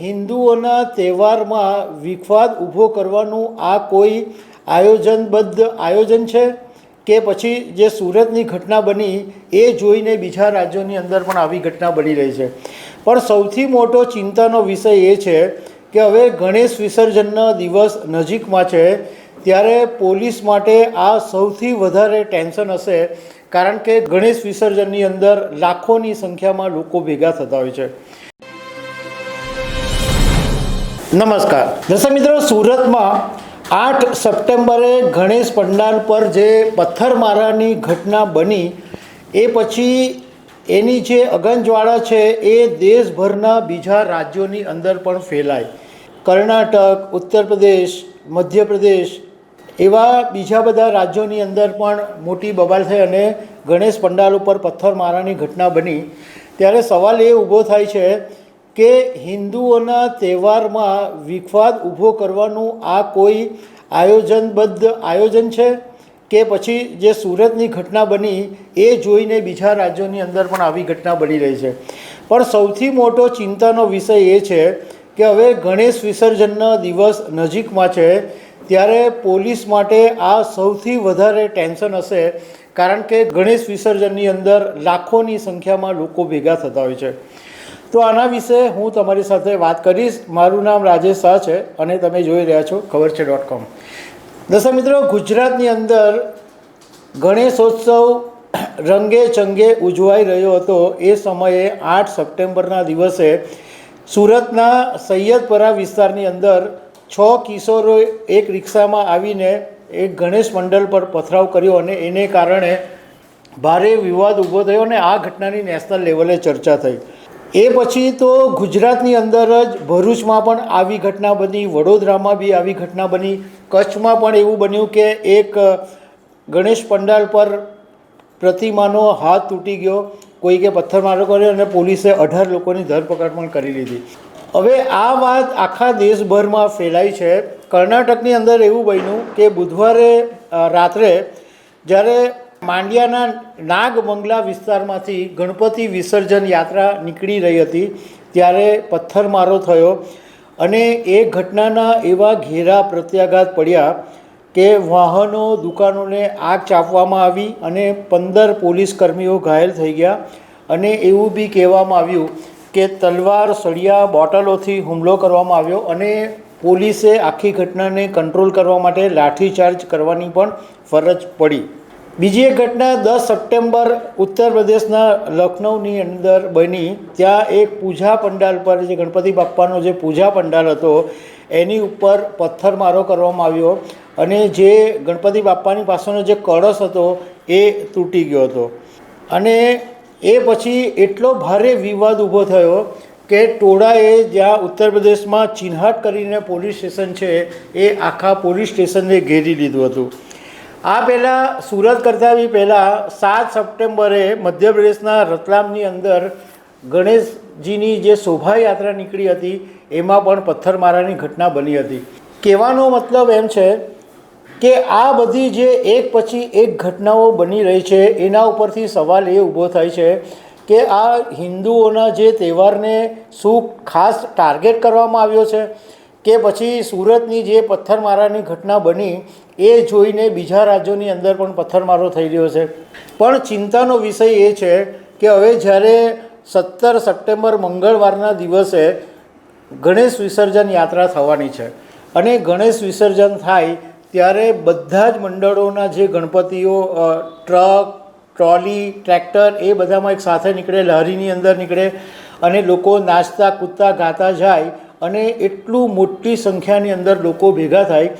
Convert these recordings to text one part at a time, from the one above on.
હિન્દુઓના તહેવારમાં વિખવાદ ઊભો કરવાનું આ કોઈ આયોજનબદ્ધ આયોજન છે? કે પછી જે સુરતની ઘટના બની, એ જોઈને બીજા રાજ્યોની અંદર પણ આવી ઘટના બની રહી છે? પણ સૌથી મોટો ચિંતાનો વિષય એ છે કે હવે ગણેશ વિસર્જનનો દિવસ નજીકમાં છે, ત્યારે પોલીસ માટે આ સૌથી વધારે ટેન્શન હશે, કારણ કે ગણેશ વિસર્જનની અંદર લાખોની સંખ્યામાં લોકો ભેગા થતા હોય છે. નમસ્કાર. દર્શક મિત્રો, સુરતમાં આઠ સપ્ટેમ્બરે ગણેશ પંડાલ પર જે પથ્થરમારાની ઘટના બની, એ પછી એની જે અગનજ્વાળા છે, એ દેશભરના બીજા રાજ્યોની અંદર પણ ફેલાય. કર્ણાટક ઉત્તર પ્રદેશ મધ્યપ્રદેશ એવા બીજા બધા રાજ્યોની અંદર પણ મોટી બબાલ થઈ અને ગણેશ પંડાલ ઉપર પથ્થરમારાની ઘટના બની. ત્યારે સવાલ એ ઊભો થાય છે કે હિન્દુઓના તહેવારમાં વિખવાદ ઊભો કરવાનું આ કોઈ આયોજનબદ્ધ આયોજન છે? કે પછી જે સુરતની ઘટના બની એ જોઈને બીજા રાજ્યોની અંદર પણ આવી ઘટના બની રહી છે? પણ સૌથી મોટો ચિંતાનો વિષય એ છે કે હવે ગણેશ વિસર્જનનો દિવસ નજીકમાં છે, ત્યારે પોલીસ માટે આ સૌથી વધારે ટેન્શન હશે, કારણ કે ગણેશ વિસર્જનની અંદર લાખોની સંખ્યામાં લોકો ભેગા થતા હોય છે. તો આના વિશે હું તમારી સાથે વાત કરીશ. મારું નામ રાજેશ શાહ છે અને તમે જોઈ રહ્યા છો ખબર છે ડોટ કોમ. દર્શક મિત્રો, ગુજરાતની અંદર ગણેશોત્સવ રંગે ચંગે ઉજવાઈ રહ્યો હતો. એ સમયે આઠ સપ્ટેમ્બરના દિવસે સુરતના સૈયદપરા વિસ્તારની અંદર છ કિશોરો એક રિક્ષામાં આવીને એક ગણેશ મંડળ પર પથરાવ કર્યો અને એને કારણે ભારે વિવાદ ઊભો થયો અને આ ઘટનાની નેશનલ લેવલે ચર્ચા થઈ. એ પછી તો ગુજરાતની અંદર જ ભરૂચમાં પણ આવી ઘટના બની, વડોદરામાં બી આવી ઘટના બની. કચ્છમાં પણ એવું બન્યું કે એક ગણેશ પંડાલ પર પ્રતિમાનો હાથ તૂટી ગયો. કોઈકે પથ્થરમારો કર્યો અને પોલીસે અઢાર લોકોની ધરપકડ પણ કરી લીધી. હવે આ વાત આખા દેશભરમાં ફેલાઈ છે. કર્ણાટકની અંદર એવું બન્યું કે બુધવારે રાત્રે જ્યારે માંડ્યાના નાગમંગલા વિસ્તારમાંથી ગણપતિ વિસર્જન યાત્રા નીકળી રહી હતી ત્યારે પથ્થરમારો થયો અને એ ઘટનાના એવા ઘેરા પ્રત્યાઘાત પડ્યા કે વાહનો, દુકાનોને આગ ચાપવામાં આવી અને પંદર પોલીસ કર્મીઓ ઘાયલ થઈ ગયા અને એવું બી કહેવામાં આવ્યું કે તલવાર, સળિયા બોટલોથી હુમલો કરવામાં આવ્યો અને પોલીસે આખી ઘટનાને કંટ્રોલ કરવા માટે લાઠીચાર્જ કરવાની પણ ફરજ પડી. બીજી એક ઘટના દસ સપ્ટેમ્બર ઉત્તર પ્રદેશના લખનૌની અંદર બની. ત્યાં એક પૂજા પંડાલ પર જે ગણપતિ બાપ્પાનો જે પૂજા પંડાલ હતો, એની ઉપર પથ્થરમારો કરવામાં આવ્યો અને જે ગણપતિ બાપ્પાની પાસેનો જે કળશ હતો, એ તૂટી ગયો હતો. અને એ પછી એટલો ભારે વિવાદ ઊભો થયો કે ટોળાએ જ્યાં ઉત્તર પ્રદેશમાં ચિન્હાટ કરીને પોલીસ સ્ટેશન છે, એ આખા પોલીસ સ્ટેશનને ઘેરી લીધું હતું. આ પહેલાં સુરત કરતાં બી પહેલાં સાત સપ્ટેમ્બરે મધ્યપ્રદેશના રતલામની અંદર ગણેશજીની જે શોભાયાત્રા નીકળી હતી, એમાં પણ પથ્થરમારાની ઘટના બની હતી. કહેવાનો મતલબ એમ છે કે આ બધી જે એક પછી એક ઘટનાઓ બની રહી છે, એના ઉપરથી સવાલ એ ઊભો થાય છે કે આ હિન્દુઓના જે તહેવારને શું ખાસ ટાર્ગેટ કરવામાં આવ્યો છે? કે પછી સુરતની જે પથ્થરમારાની ઘટના બની, એ જોઈને બીજા રાજ્યોની અંદર પણ પથ્થરમારો થઈ રહ્યો છે. પણ ચિંતાનો વિષય એ છે કે હવે જ્યારે સત્તર સપ્ટેમ્બર મંગળવારના દિવસે ગણેશ વિસર્જન યાત્રા થવાની છે અને ગણેશ વિસર્જન થાય ત્યારે બધા જ મંડળોના જે ગણપતિઓ ટ્રક, ટ્રોલી, ટ્રેક્ટર એ બધામાં એક સાથે નીકળે, લહેરીની અંદર નીકળે અને લોકો નાચતા કૂદતા ગાતા જાય અને એટલું મોટી સંખ્યાની અંદર લોકો ભેગા થાય,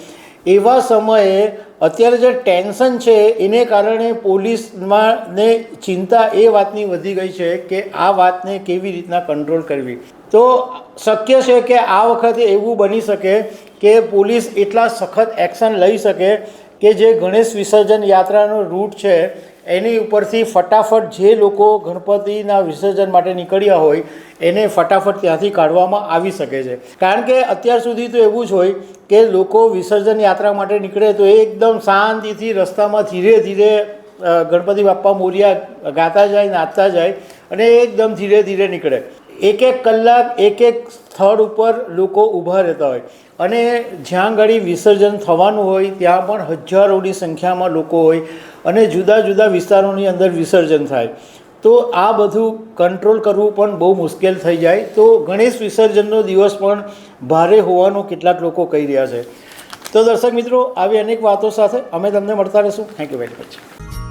એવા સમયે અત્યારે જે ટેન્શન છે, એને કારણે પોલીસમાં ને ચિંતા એ વાતની વધી ગઈ છે કે આ વાતને કેવી રીતના કંટ્રોલ કરવી. તો શક્ય છે કે આ વખતે એવું બની શકે કે પોલીસ એટલા સખત એક્શન લઈ શકે કે જે ગણેશ વિસર્જન યાત્રાનો રૂટ છે, એની ઉપરથી ફટાફટ જે લોકો ગણપતિના વિસર્જન માટે નીકળ્યા હોય, એને ફટાફટ ત્યાંથી કાઢવામાં આવી શકે છે. કારણ કે અત્યાર સુધી તો એવું જ હોય કે લોકો વિસર્જન યાત્રા માટે નીકળે તો એકદમ શાંતિથી રસ્તામાં ધીરે ધીરે ગણપતિ બાપ્પા મોરિયા ગાતા જાય, નાચતા જાય અને એકદમ ધીરે ધીરે નીકળે. એક એક કલાક એક એક સ્થળ ઉપર લોકો ઊભા રહેતા હોય. અને જ્યાં ઘડી વિસર્જન થવાનું હોય, ત્યાં પણ હજારોની સંખ્યામાં લોકો હોય અને જુદા જુદા વિસ્તારોની અંદર વિસર્જન થાય. તો આ બધું કંટ્રોલ કરવું પણ બહુ મુશ્કેલ થઈ જાય. તો ગણેશ વિસર્જનનો દિવસ પણ ભારે હોવાનું કેટલાક લોકો કહી રહ્યા છે. તો દર્શક મિત્રો, આવી અનેક વાતો સાથે અમે તમને મળતા રહીશું. Thank you very much